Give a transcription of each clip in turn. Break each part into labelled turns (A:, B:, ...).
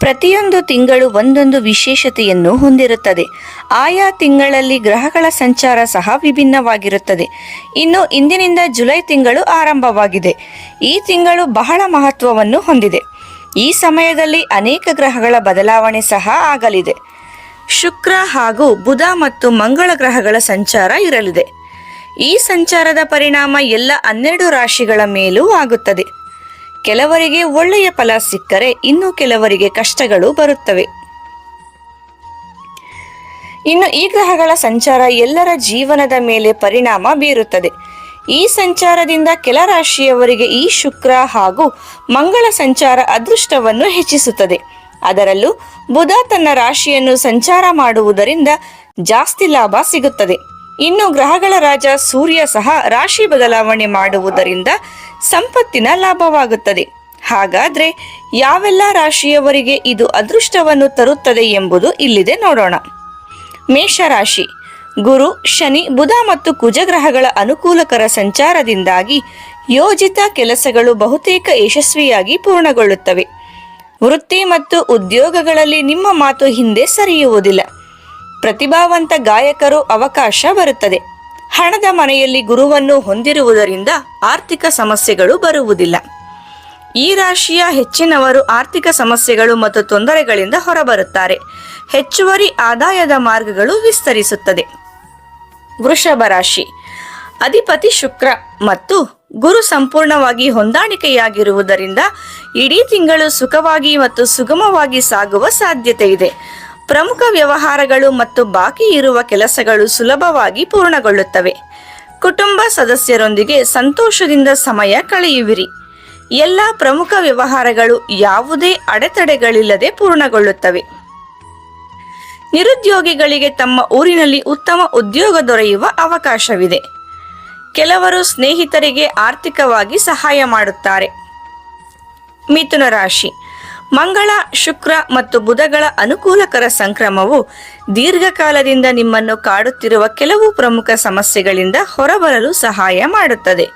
A: ಪ್ರತಿಯೊಂದು ತಿಂಗಳು ಒಂದೊಂದು ವಿಶೇಷತೆಯನ್ನು ಹೊಂದಿರುತ್ತದೆ. ಆಯಾ ತಿಂಗಳಲ್ಲಿ ಗ್ರಹಗಳ ಸಂಚಾರ ಸಹ ವಿಭಿನ್ನವಾಗಿರುತ್ತದೆ. ಇನ್ನು ಇಂದಿನಿಂದ ಜುಲೈ ತಿಂಗಳು ಆರಂಭವಾಗಿದೆ. ಈ ತಿಂಗಳು ಬಹಳ ಮಹತ್ವವನ್ನು ಹೊಂದಿದೆ. ಈ ಸಮಯದಲ್ಲಿ ಅನೇಕ ಗ್ರಹಗಳ ಬದಲಾವಣೆ ಸಹ ಆಗಲಿದೆ. ಶುಕ್ರ ಹಾಗೂ ಬುಧ ಮತ್ತು ಮಂಗಳ ಗ್ರಹಗಳ ಸಂಚಾರ ಇರಲಿದೆ. ಈ ಸಂಚಾರದ ಪರಿಣಾಮ ಎಲ್ಲ ಹನ್ನೆರಡು ರಾಶಿಗಳ ಮೇಲೂ ಆಗುತ್ತದೆ. ಕೆಲವರಿಗೆ ಒಳ್ಳೆಯ ಫಲ ಸಿಕ್ಕರೆ ಇನ್ನು ಕೆಲವರಿಗೆ ಕಷ್ಟಗಳು ಬರುತ್ತವೆ. ಇನ್ನು ಈ ಗ್ರಹಗಳ ಸಂಚಾರ ಎಲ್ಲರ ಜೀವನದ ಮೇಲೆ ಪರಿಣಾಮ ಬೀರುತ್ತದೆ. ಈ ಸಂಚಾರದಿಂದ ಕೆಲ ರಾಶಿಯವರಿಗೆ ಈ ಶುಕ್ರ ಹಾಗೂ ಮಂಗಳ ಸಂಚಾರ ಅದೃಷ್ಟವನ್ನು ಹೆಚ್ಚಿಸುತ್ತದೆ. ಅದರಲ್ಲೂ ಬುಧ ತನ್ನ ರಾಶಿಯನ್ನು ಸಂಚಾರ ಮಾಡುವುದರಿಂದ ಜಾಸ್ತಿ ಲಾಭ ಸಿಗುತ್ತದೆ. ಇನ್ನು ಗ್ರಹಗಳ ರಾಜ ಸೂರ್ಯ ಸಹ ರಾಶಿ ಬದಲಾವಣೆ ಮಾಡುವುದರಿಂದ ಸಂಪತ್ತಿನ ಲಾಭವಾಗುತ್ತದೆ. ಹಾಗಾದ್ರೆ ಯಾವೆಲ್ಲ ರಾಶಿಯವರಿಗೆ ಇದು ಅದೃಷ್ಟವನ್ನು ತರುತ್ತದೆ ಎಂಬುದು ಇಲ್ಲಿದೆ ನೋಡೋಣ. ಮೇಷರಾಶಿ. ಗುರು, ಶನಿ, ಬುಧ ಮತ್ತು ಕುಜಗ್ರಹಗಳ ಅನುಕೂಲಕರ ಸಂಚಾರದಿಂದಾಗಿ ಯೋಜಿತ ಕೆಲಸಗಳು ಬಹುತೇಕ ಯಶಸ್ವಿಯಾಗಿ ಪೂರ್ಣಗೊಳ್ಳುತ್ತವೆ. ವೃತ್ತಿ ಮತ್ತು ಉದ್ಯೋಗಗಳಲ್ಲಿ ನಿಮ್ಮ ಮಾತು ಹಿಂದೆ ಸರಿಯುವುದಿಲ್ಲ. ಪ್ರತಿಭಾವಂತ ಗಾಯಕರು ಅವಕಾಶ ಬರುತ್ತದೆ. ಹಣದ ಮನೆಯಲ್ಲಿ ಗುರುವನ್ನು ಹೊಂದಿರುವುದರಿಂದ ಆರ್ಥಿಕ ಸಮಸ್ಯೆಗಳು ಬರುವುದಿಲ್ಲ. ಈ ರಾಶಿಯ ಹೆಚ್ಚಿನವರು ಆರ್ಥಿಕ ಸಮಸ್ಯೆಗಳು ಮತ್ತು ತೊಂದರೆಗಳಿಂದ ಹೊರಬರುತ್ತಾರೆ. ಹೆಚ್ಚುವರಿ ಆದಾಯದ ಮಾರ್ಗಗಳು ವಿಸ್ತರಿಸುತ್ತದೆ. ವೃಷಭ ರಾಶಿ. ಅಧಿಪತಿ ಶುಕ್ರ ಮತ್ತು ಗುರು ಸಂಪೂರ್ಣವಾಗಿ ಹೊಂದಾಣಿಕೆಯಾಗಿರುವುದರಿಂದ ಇಡೀ ತಿಂಗಳು ಸುಖವಾಗಿ ಮತ್ತು ಸುಗಮವಾಗಿ ಸಾಗುವ ಸಾಧ್ಯತೆ ಇದೆ ಪ್ರಮುಖ ವ್ಯವಹಾರಗಳು ಮತ್ತು ಬಾಕಿ ಇರುವ ಕೆಲಸಗಳು ಸುಲಭವಾಗಿ ಪೂರ್ಣಗೊಳ್ಳುತ್ತವೆ. ಕುಟುಂಬ ಸದಸ್ಯರೊಂದಿಗೆ ಸಂತೋಷದಿಂದ ಸಮಯ ಕಳೆಯುವಿರಿ. ಎಲ್ಲ ಪ್ರಮುಖ ವ್ಯವಹಾರಗಳು ಯಾವುದೇ ಅಡೆತಡೆಗಳಿಲ್ಲದೆ ಪೂರ್ಣಗೊಳ್ಳುತ್ತವೆ. ನಿರುದ್ಯೋಗಿಗಳಿಗೆ ತಮ್ಮ ಊರಿನಲ್ಲಿ ಉತ್ತಮ ಉದ್ಯೋಗ ದೊರೆಯುವ ಅವಕಾಶವಿದೆ. ಕೆಲವರು ಸ್ನೇಹಿತರಿಗೆ ಆರ್ಥಿಕವಾಗಿ ಸಹಾಯ ಮಾಡುತ್ತಾರೆ. ಮಿಥುನ ರಾಶಿ. ಮಂಗಳ, ಶುಕ್ರ ಮತ್ತು ಬುಧಗಳ ಅನುಕೂಲಕರ ಸಂಕ್ರಮವು ದೀರ್ಘಕಾಲದಿಂದ ನಿಮ್ಮನ್ನು ಕಾಡುತ್ತಿರುವ ಕೆಲವು ಪ್ರಮುಖ ಸಮಸ್ಯೆಗಳಿಂದ ಹೊರಬರಲು ಸಹಾಯ ಮಾಡುತ್ತದೆ.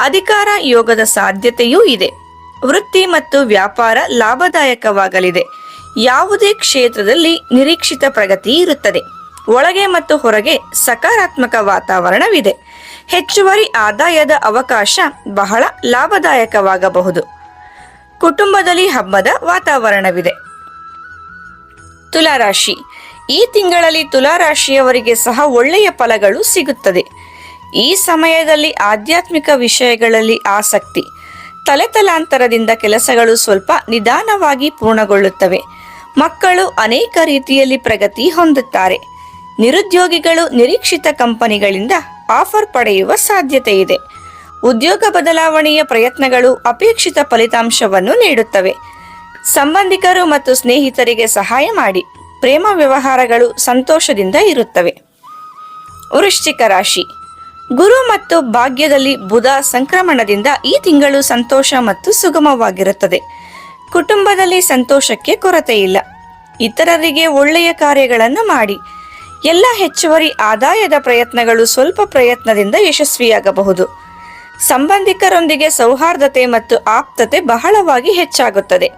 A: ಅಧಿಕಾರ ಯೋಗದ ಸಾಧ್ಯತೆಯೂ ಇದೆ. ವೃತ್ತಿ ಮತ್ತು ವ್ಯಾಪಾರ ಲಾಭದಾಯಕವಾಗಲಿದೆ. ಯಾವುದೇ ಕ್ಷೇತ್ರದಲ್ಲಿ ನಿರೀಕ್ಷಿತ ಪ್ರಗತಿ ಇರುತ್ತದೆ. ಒಳಗೆ ಮತ್ತು ಹೊರಗೆ ಸಕಾರಾತ್ಮಕ ವಾತಾವರಣವಿದೆ. ಹೆಚ್ಚುವರಿ ಆದಾಯದ ಅವಕಾಶ ಬಹಳ ಲಾಭದಾಯಕವಾಗಬಹುದು. ಕುಟುಂಬದಲ್ಲಿ ಹಬ್ಬದ ವಾತಾವರಣವಿದೆ. ತುಲಾರಾಶಿ. ಈ ತಿಂಗಳಲ್ಲಿ ತುಲಾರಾಶಿಯವರಿಗೆ ಸಹ ಒಳ್ಳೆಯ ಫಲಗಳು ಸಿಗುತ್ತದೆ. ಈ ಸಮಯದಲ್ಲಿ ಆಧ್ಯಾತ್ಮಿಕ ವಿಷಯಗಳಲ್ಲಿ ಆಸಕ್ತಿ. ತಲೆತಲಾಂತರದಿಂದ ಕೆಲಸಗಳು ಸ್ವಲ್ಪ ನಿಧಾನವಾಗಿ ಪೂರ್ಣಗೊಳ್ಳುತ್ತವೆ. ಮಕ್ಕಳು ಅನೇಕ ರೀತಿಯಲ್ಲಿ ಪ್ರಗತಿ ಹೊಂದುತ್ತಾರೆ. ನಿರುದ್ಯೋಗಿಗಳು ನಿರೀಕ್ಷಿತ ಕಂಪನಿಗಳಿಂದ ಆಫರ್ ಪಡೆಯುವ ಸಾಧ್ಯತೆ ಇದೆ ಉದ್ಯೋಗ ಬದಲಾವಣೆಯ ಪ್ರಯತ್ನಗಳು ಅಪೇಕ್ಷಿತ ಫಲಿತಾಂಶವನ್ನು ನೀಡುತ್ತವೆ. ಸಂಬಂಧಿಕರು ಮತ್ತು ಸ್ನೇಹಿತರಿಗೆ ಸಹಾಯ ಮಾಡಿ. ಪ್ರೇಮ ವ್ಯವಹಾರಗಳು ಸಂತೋಷದಿಂದ ಇರುತ್ತವೆ. ವೃಶ್ಚಿಕ ರಾಶಿ. ಗುರು ಮತ್ತು ಭಾಗ್ಯದಲ್ಲಿ ಬುಧ ಸಂಕ್ರಮಣದಿಂದ ಈ ತಿಂಗಳು ಸಂತೋಷ ಮತ್ತು ಸುಗಮವಾಗಿರುತ್ತದೆ. ಕುಟುಂಬದಲ್ಲಿ ಸಂತೋಷಕ್ಕೆ ಕೊರತೆ ಇಲ್ಲ ಇತರರಿಗೆ ಒಳ್ಳೆಯ ಕಾರ್ಯಗಳನ್ನು ಮಾಡಿ. ಎಲ್ಲ ಹೆಚ್ಚುವರಿ ಆದಾಯದ ಪ್ರಯತ್ನಗಳು ಸ್ವಲ್ಪ ಪ್ರಯತ್ನದಿಂದ ಯಶಸ್ವಿಯಾಗಬಹುದು. ಸಂಬಂಧಿಕರೊಂದಿಗೆ ಸೌಹಾರ್ದತೆ ಮತ್ತು ಆಪ್ತತೆ ಬಹಳವಾಗಿ ಹೆಚ್ಚಾಗುತ್ತದೆ.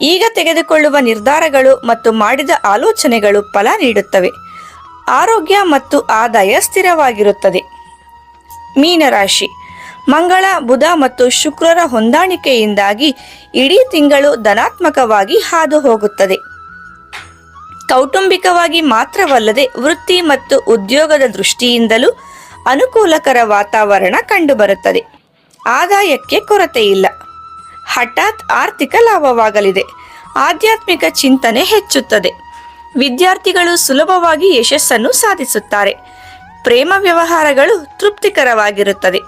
A: ಈಗ ತೆಗೆದುಕೊಳ್ಳುವ ನಿರ್ಧಾರಗಳು ಮತ್ತು ಮಾಡಿದ ಆಲೋಚನೆಗಳು ಫಲ ನೀಡುತ್ತವೆ. ಆರೋಗ್ಯ ಮತ್ತು ಆದಾಯ ಸ್ಥಿರವಾಗಿರುತ್ತದೆ. ಮೀನರಾಶಿ. ಮಂಗಳ, ಬುಧ ಮತ್ತು ಶುಕ್ರರ ಹೊಂದಾಣಿಕೆಯಿಂದಾಗಿ ಇಡೀ ತಿಂಗಳು ಧನಾತ್ಮಕವಾಗಿ ಹಾದು ಹೋಗುತ್ತದೆ ಕೌಟುಂಬಿಕವಾಗಿ ಮಾತ್ರವಲ್ಲದೆ ವೃತ್ತಿ ಮತ್ತು ಉದ್ಯೋಗದ ದೃಷ್ಟಿಯಿಂದಲೂ ಅನುಕೂಲಕರ ವಾತಾವರಣ ಕಂಡುಬರುತ್ತದೆ. ಆದಾಯಕ್ಕೆ ಕೊರತೆ ಇಲ್ಲ ಹಠಾತ್ ಆರ್ಥಿಕ ಲಾಭವಾಗಲಿದೆ. ಆಧ್ಯಾತ್ಮಿಕ ಚಿಂತನೆ ಹೆಚ್ಚುತ್ತದೆ. ವಿದ್ಯಾರ್ಥಿಗಳು ಸುಲಭವಾಗಿ ಯಶಸ್ಸನ್ನು ಸಾಧಿಸುತ್ತಾರೆ. ಪ್ರೇಮ ವ್ಯವಹಾರಗಳು ತೃಪ್ತಿಕರವಾಗಿರುತ್ತದೆ.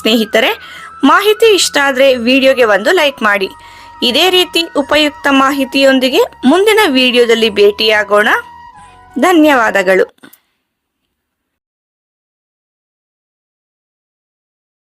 A: ಸ್ನೇಹಿತರೆ, ಮಾಹಿತಿ ಇಷ್ಟ ಆದರೆ ವಿಡಿಯೋಗೆ ಒಂದು ಲೈಕ್ ಮಾಡಿ. ಇದೇ ರೀತಿ ಉಪಯುಕ್ತ ಮಾಹಿತಿಯೊಂದಿಗೆ ಮುಂದಿನ ವಿಡಿಯೋದಲ್ಲಿ ಭೇಟಿಯಾಗೋಣ. ಧನ್ಯವಾದಗಳು.